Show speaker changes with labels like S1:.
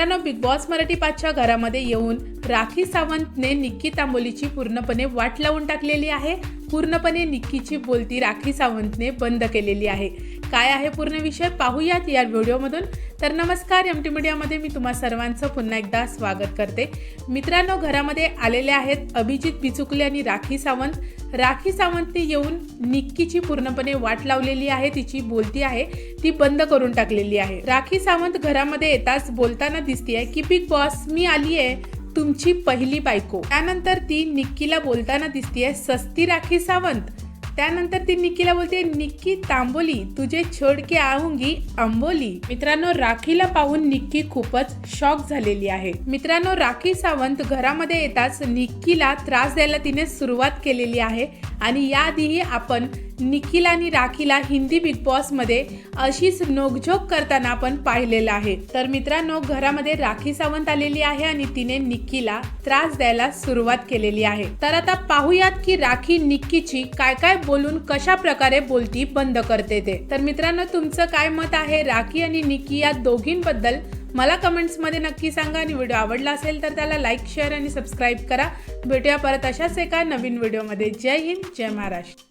S1: मित्रांनो big boss Marathi पाचच्या घरामध्ये येऊन राखी सावंतने निक्की तांबोलीची पूर्णपणे वाट लावून टाकलेली आहे. पूर्णपणे निक्कीची बोलती राखी सावंतने बंद केलेली आहे. काय आहे पूर्ण विषय? पाहूयात या व्हिडिओमधून. तर नमस्कार एम टी मीडियामध्ये मी तुम्हा सर्वांचं पुन्हा एकदा स्वागत करते. मित्रांनो घरामध्ये आलेले आहेत अभिजित बिचुकले आणि राखी सावंत. राखी सावंतने येऊन निक्कीची पूर्णपणे वाट लावलेली आहे. तिची बोलती आहे ती बंद करून टाकलेली आहे. राखी सावंत घरामध्ये येताच बोलताना दिसतीये की बिग बॉस मी आली आहे तुमची पहिली बायको. त्यानंतर ती निक्कीला बोलताना दिसतीये सस्ती राखी सावंत. त्यानंतर ती निक्कीला बोलते निक्की तांबोली तुझे छोडके आहुंगी आंबोली. मित्रांनो राखीला पाहून निक्की खूपच शॉक झालेली आहे. मित्रांनो राखी सावंत घरामध्ये येताच निक्कीला त्रास द्यायला तिने सुरुवात केलेली आहे आणि याआधीही आपण निखिल आणि राखीला हिंदी बिग बॉसमध्ये अशीच नोकझोक करताना आपण पाहिलेलं आहे. तर मित्रांनो घरामध्ये राखी सावंत आलेली आहे आणि तिने निक्कीला त्रास द्यायला सुरुवात केलेली आहे. तर आता पाहूयात की राखी निक्कीची काय काय बोलून कशा प्रकारे बोलती बंद करते ते. तर मित्रांनो तुमचं काय मत आहे राखी आणि निक्की या दोघींबद्दल? मला कमेंट्समध्ये नक्की सांगा आणि व्हिडिओ आवडला असेल तर त्याला लाईक शेअर आणि सबस्क्राईब करा. भेटूया परत अशाच एका नवीन व्हिडिओमध्ये. जय हिंद जय महाराष्ट्र.